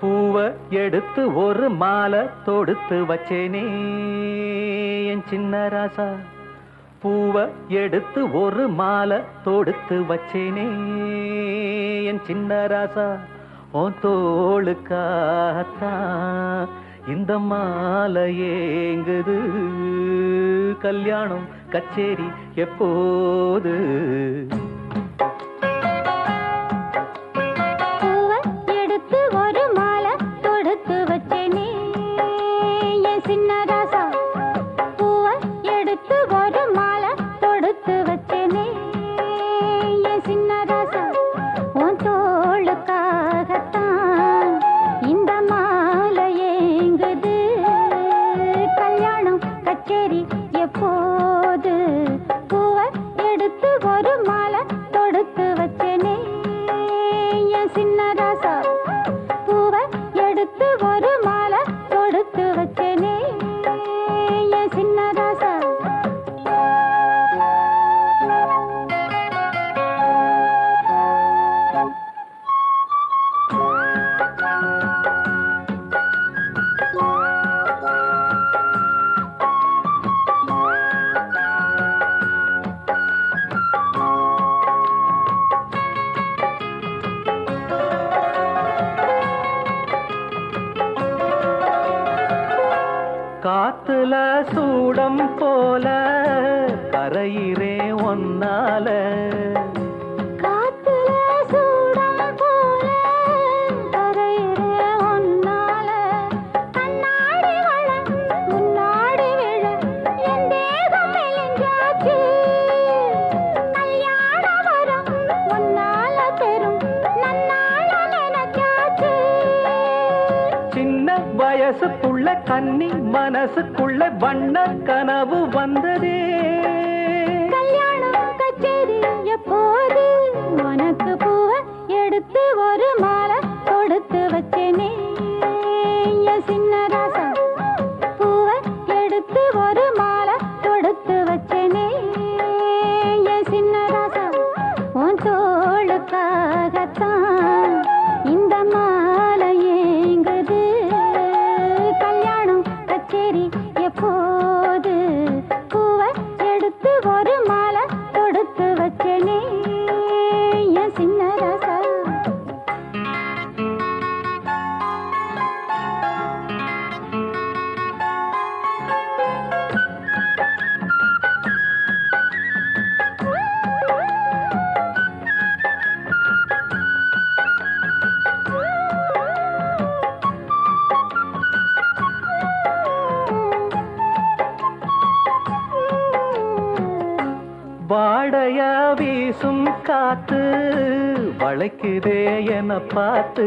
பூவை எடுத்து ஒரு மாலை தொடுத்து வச்சேனே என் சின்ன ராசா. பூவை எடுத்து ஒரு மாலை தொடுத்து வச்சேனே என் சின்ன ராசா. உன் தோளுக்காகத்தான் இந்த மாலை ஏங்குது. கல்யாணம் கச்சேரி எப்போது? காத்துல சூடம் போல கரையிறே ஒன்னால வெள்ளை வண்ண கனவு வந்ததே. கல்யாணம் கச்சேரி எப்போது? உனக்கு பூவை எடுத்து ஒரு மாலை வீசும் காத்து வளைக்குதே என பார்த்து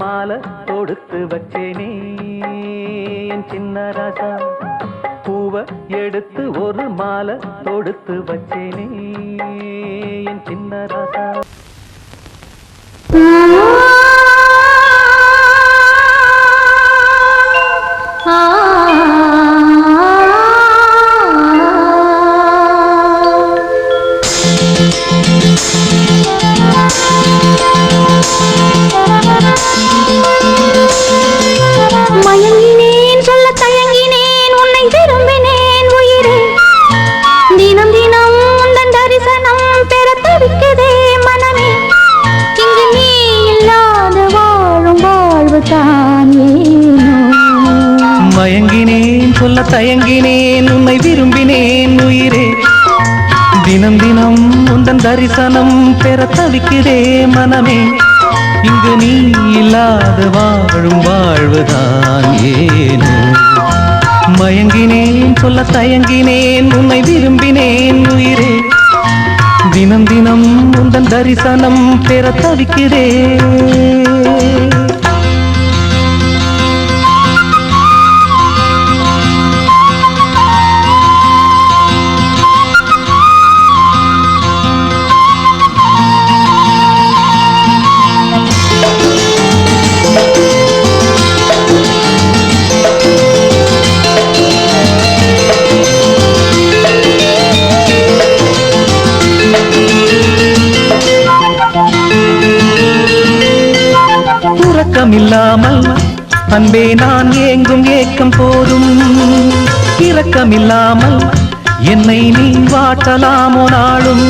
மாலை கொடுத்து வச்சேனே. என் சின்ன ராசா பூவை எடுத்து ஒரு மாலை தொடுத்து வச்சேனே. என் சின்ன ராசா தயங்கினேன் உன்னை விரும்பினேன் உயிரே. தினம் தினம் உந்தன் தரிசனம் பெற தவிக்கிறே மனமே. இங்கு நீ இல்லாத வாழும் வாழ்வுதான் ஏனோ. மயங்கினேன் சொல்ல தயங்கினேன் உன்னை விரும்பினேன் உயிரே. தினம் தினம் உந்தன் தரிசனம் பெற தவிக்கிறேன் அன்பே நான் ஏங்கும் ஏக்கம் போதும். இரக்கமில்லாமல் என்னை நீ வாட்டலாமோ நாளும்.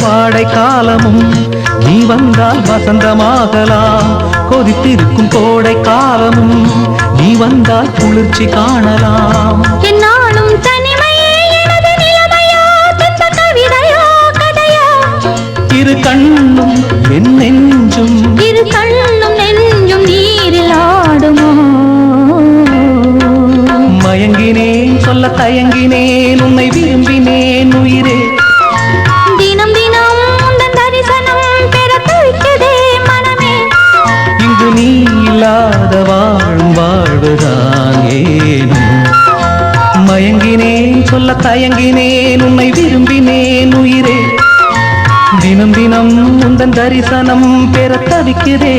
வாடை காலமும் நீ வந்தால் வசந்தமாகலாம். கொதித்திருக்கும் கோடை காலமும் நீ வந்தால் குளிர்ச்சி காணலாம். தவிக்கிறேன்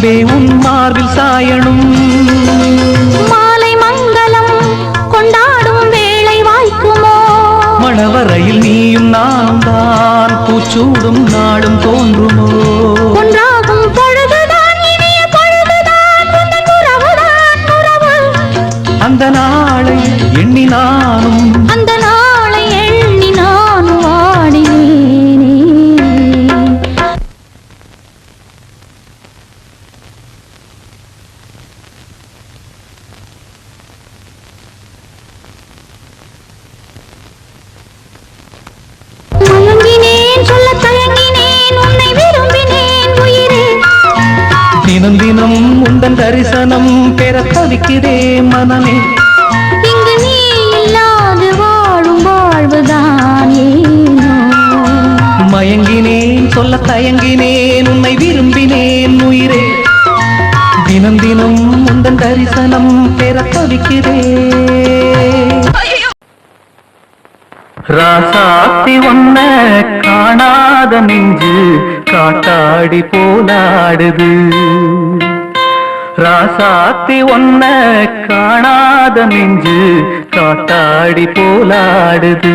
அன்பே உன் மார்பில் சாயணும். மாலை மங்களம் கொண்டாடும் வேளை வாய்க்குமோ? மணவரையில் நீயும் நான் தான் பூச்சூடும் நாடும் தோன்றுமோ. தரிசனம் பெற தவிக்கிறே மனமே. இங்கு நீ இல்லாது வாழும் வாழ்வுதான். மயங்கினேன் சொல்ல தயங்கினேன் உன்னை விரும்பினேன் உயிரே. தினம் தினம் உந்தன் தரிசனம் பெற தவிக்கிறேன் ராசாத்தி ஒன்ன காணாத நெஞ்சு காட்டாடி போலாடுது. ராசாத்தி ஒன்ன காணாத நெஞ்சு காட்டாடி போலாடுது.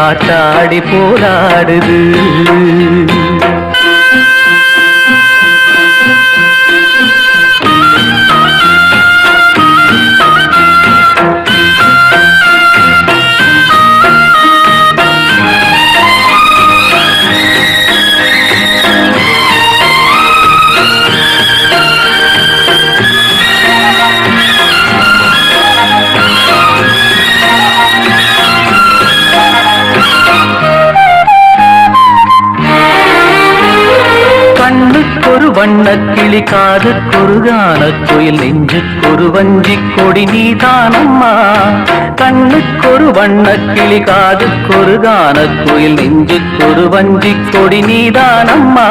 காத்தாடி போராடுது. காதுக்கொரு கானக்குயில் நெஞ்சுக்கொரு வஞ்சி கொடி நீதானம்மா. கண்ணுக்கொரு வண்ணக்கிளி காதுக்கொரு கானக்குயில் நெஞ்சுக்கொரு வஞ்சி கொடி நீதானம்மா.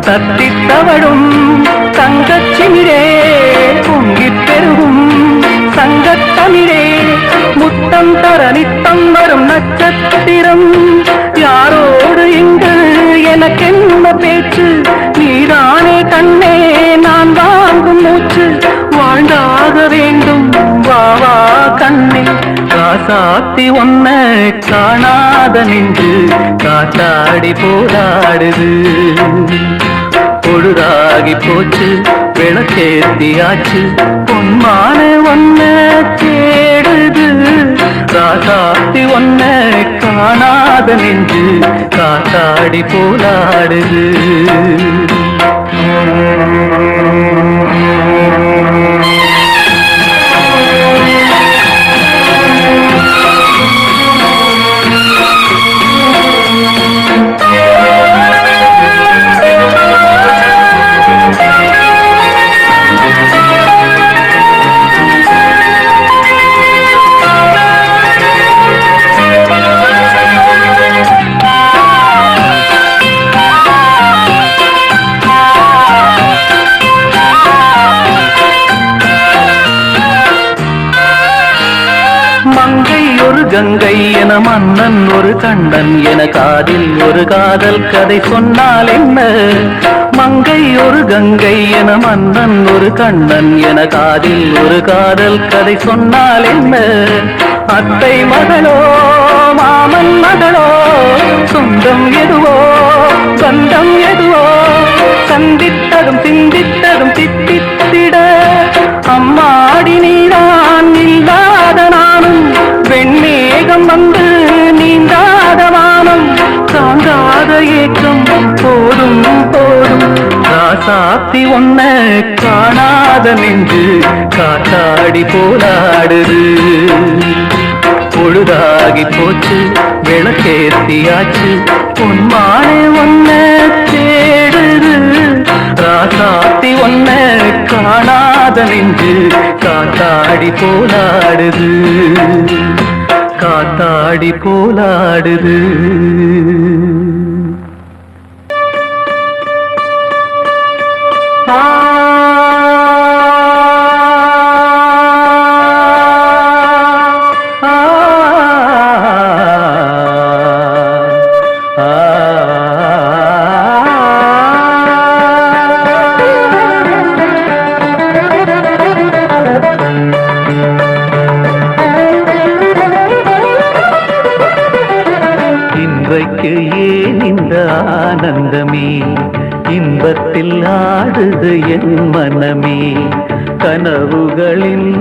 தத்தித் தவழும் தங்கச்சிமிரே பொங்கிப் பெருகும் சங்கத்தமிழே முத்தம் தர நித்தம் வரும் நட்சத்திரம். யாரோடு இங்கு எனக்கென்ன பேச்சு? கண்ணே நான் வாங்கும் மூச்சு வாழ்ந்தாக வேண்டும். வாவா வா கண்ணே காசாத்தி ஒன்ன காணாத நின்று காத்தாடி போராடுது. பொழுதாகி போச்சு விளக்கேத்தியாச்சு பொன்மான ஒன்ன தேடுது. ராசாத்தி ஒன்ன காணாத நெஞ்சு காத்தாடி போலாடுது Thank you. கங்கை என மன்னன் ஒரு கண்ணன் என காதில் ஒரு காதல் கதை சொன்னால் என்ன? மங்கை ஒரு கங்கை என மன்னன் ஒரு கண்ணன் என காதில் ஒரு காதல் கதை சொன்னால் என்ன? அத்தை மகளோ மாமன் மகளோ சொந்தம் எதுவோ சொந்தம் எதுவோ சந்தித்ததும் சிந்தித்ததும் தித்தித்திட அம்மாடி நீதான் இல்லாத நானும் வெண்மேகம் வந்து நீந்தாத வானம் தாங்காத ஏக்கம் போதும் போதும். ராசாத்தி ஒன்ன காணாத நெஞ்சு காத்தாடி போலாடுது. பொழுதாகி போச்சு விளக்கேத்தியாச்சு பொன்மானே ஒன்ன தேடுது. ராசாத்தி ஒன்ன காணாத நெஞ்சு காத்தாடி போலாடுது காத்தாடி போலாடுது எனக்கு ஏன் இந்த ஆனந்தமே? இன்பத்தில் ஆடுது என் மனமே. கனவுகளின்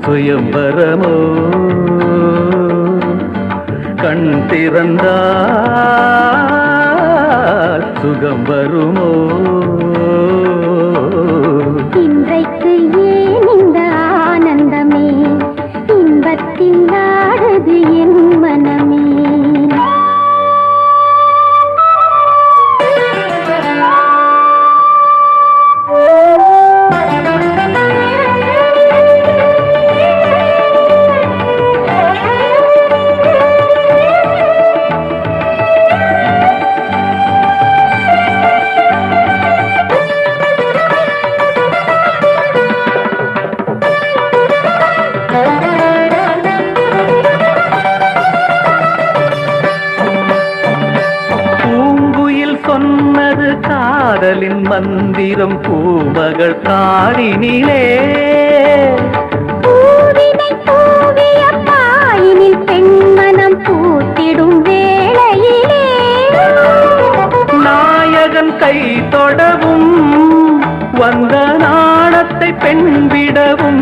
சுயம்பரமோ? கண் திறந்தால் சுகம் வருமோ? மந்திரம் பூமகள் பாயினில் பெண்மனம் பூத்திடும் வேளையிலே. நாயகன் கை தொடவும் வந்த நாணத்தை பெண் விடவும்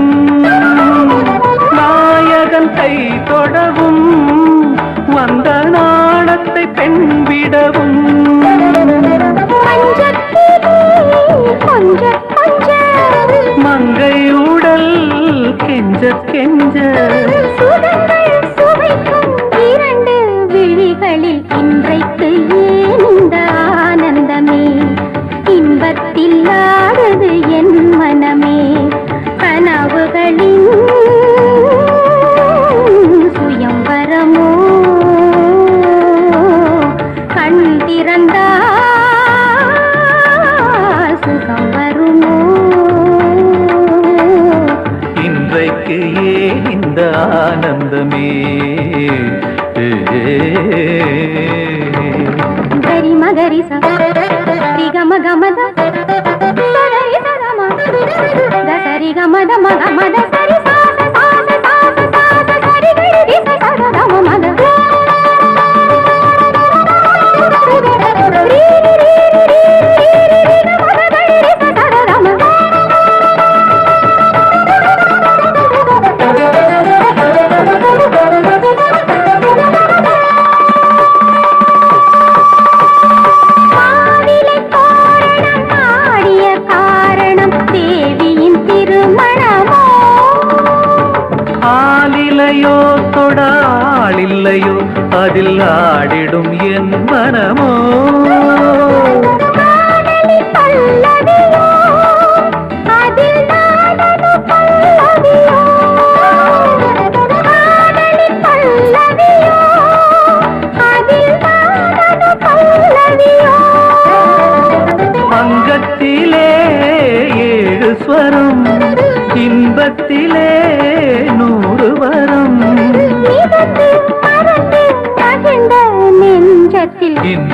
దసరి గమ మద మద మద மனதில் ஆடிடும் என் மனமோ?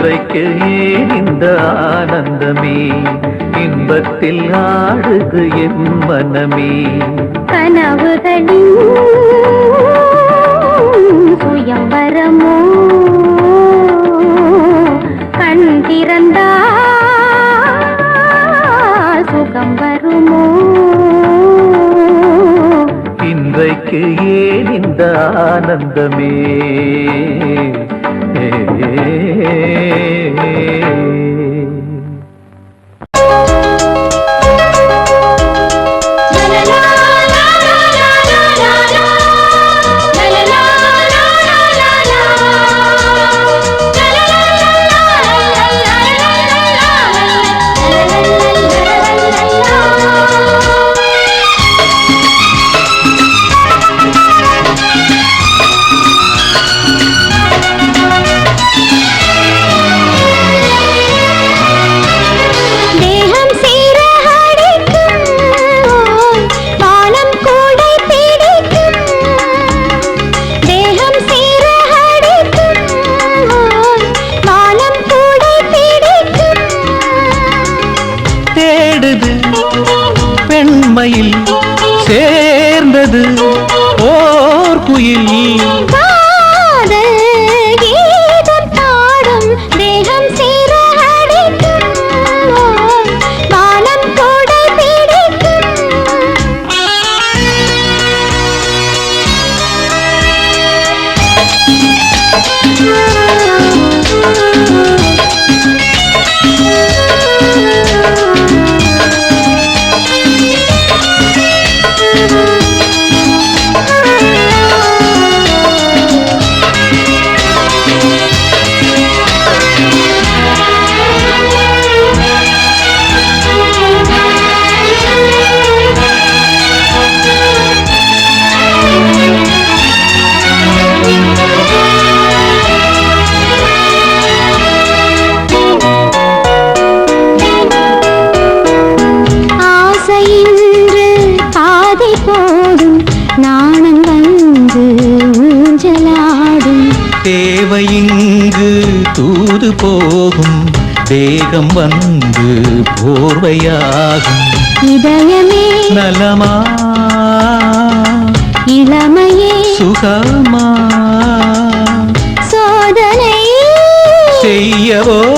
இன்றைக்கு ஏன் இந்த ஆனந்தமே? இன்பத்தில் ஆடுது என் மனமே. கனவுகளின் இன்றைக்கு ஏன் இந்த ஆனந்தமே? ஏ உண்மையில் சேர்ந்தது ஓர் குயில் தேகம் வந்து போர்வையாகும். இதயமே நலமா? இளமையே சுகமா? சோதனை செய்யவோ?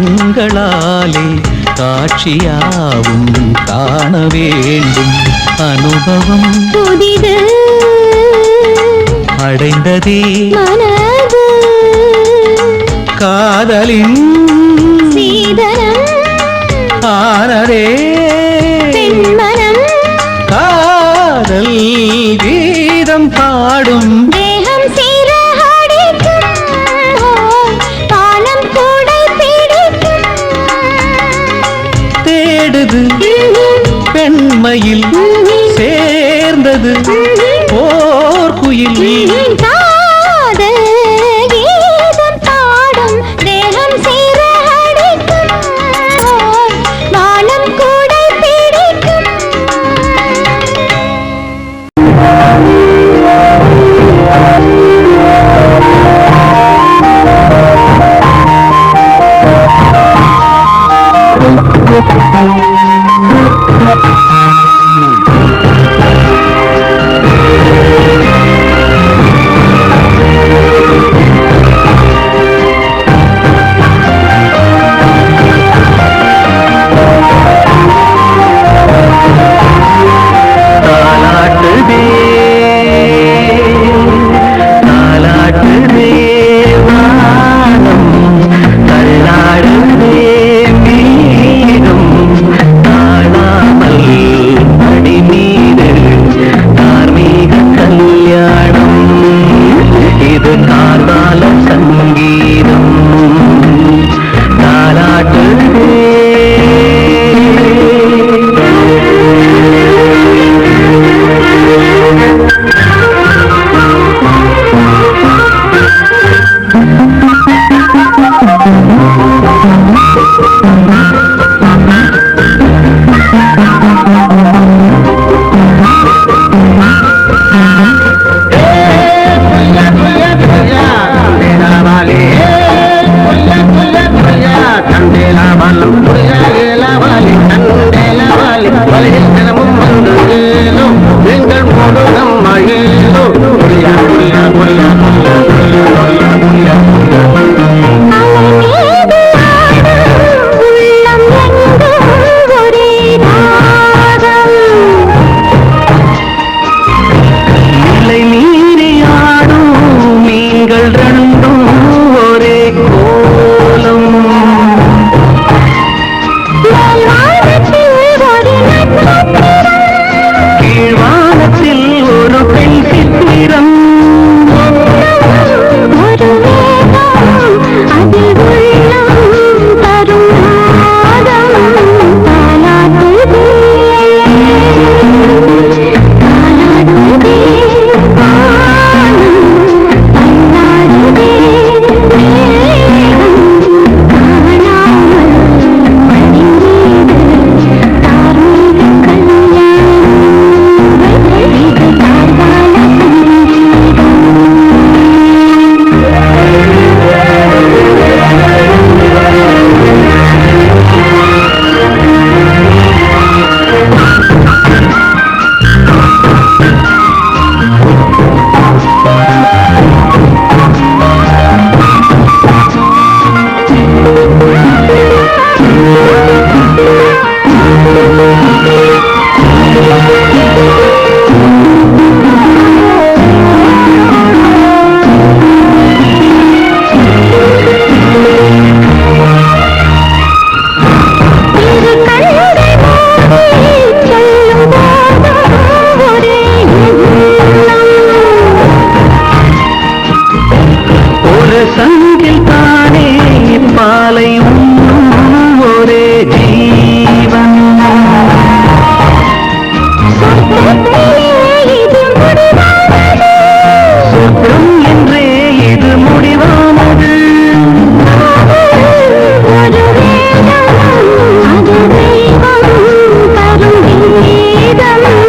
கண்களாலே காட்சியாவும் காண வேண்டும். அனுபவம் புதிது அடைந்ததே. காதலின் போர் குயில் போர்க்குயில் mano. Thank you.